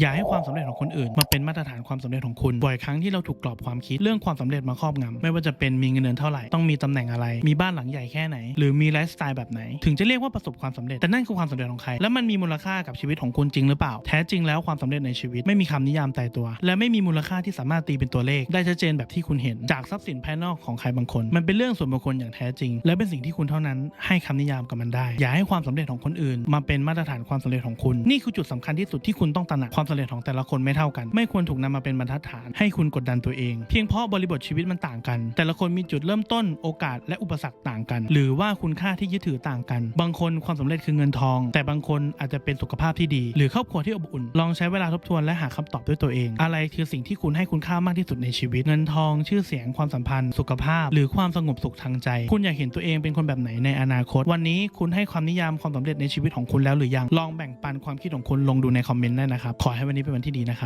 อย่าให้ความสำเร็จของคนอื่นมาเป็นมาตรฐานความสำเร็จของคุณ บ่อยครั้งที่เราถูกกรอบความคิดเรื่องความสำเร็จมาครอบงำไม่ว่าจะเป็นมีเงินเดือนเท่าไหร่ ต้องมีตำแหน่งอะไร มีบ้านหลังใหญ่แค่ไหน หรือมีไลฟ์สไตล์แบบไหน ถึงจะเรียกว่าประสบความสำเร็จ แต่นั่นคือความสำเร็จของใคร และมันมีมูลค่ากับชีวิตของคุณจริงหรือเปล่า แท้จริงแล้วความสำเร็จในชีวิตไม่มีคำนิยามตายตัว และไม่มีมูลค่าที่สามารถตีเป็นตัวเลข ได้ชัดเจนแบบที่คุณเห็น จากทรัพย์สินภายนอกของใครบางคน มันเป็นเรื่องส่วนบุคคลอย่างแท้จริง และเป็นสิ่งที่คุณเท่านั้นให้คำนิยามกับมันได้ อย่าให้ความสำเร็จของคนอื่น มาเป็นมาตรฐานความสำเร็จของคุณ นี่คือจุดสำคัญที่สุดที่คุณต้องตระหนักความสำเร็จของแต่ละคนไม่เท่ากัน ไม่ควรถูกนำมาเป็นบรรทัดฐาน ให้คุณกดดันตัวเอง เพียงเพราะบริบทชีวิตมันต่างกัน แต่ละคนมีจุดเริ่มต้นโอกาสและอุปสรรคต่างกัน หรือว่าคุณค่าที่ยึดถือต่างกัน บางคนความสำเร็จคือเงินทอง แต่บางคนอาจจะเป็นสุขภาพที่ดี หรือครอบครัวที่อบอุ่น ลองใช้เวลาทบทวนและหาคำตอบด้วยตัวเอง อะไรคือสิ่งที่คุณให้คุณค่ามากที่สุดในชีวิต เงินทอง ชื่อเสียง ความสัมพันธ์ สุขภาพ หรือความสงบสุขทางใจ คุณอยากเห็นตัวเองเป็นคนแบบไหนในอนาคต วันนี้คุณให้ความนิยามความสำเร็จในชีวิตของคุณแล้วหรือยัง ลองแบ่งปันความคิดของคุณลงดูในคอมเมนต์ได้นะครับขอให้วันนี้เป็นวันที่ดีนะครับ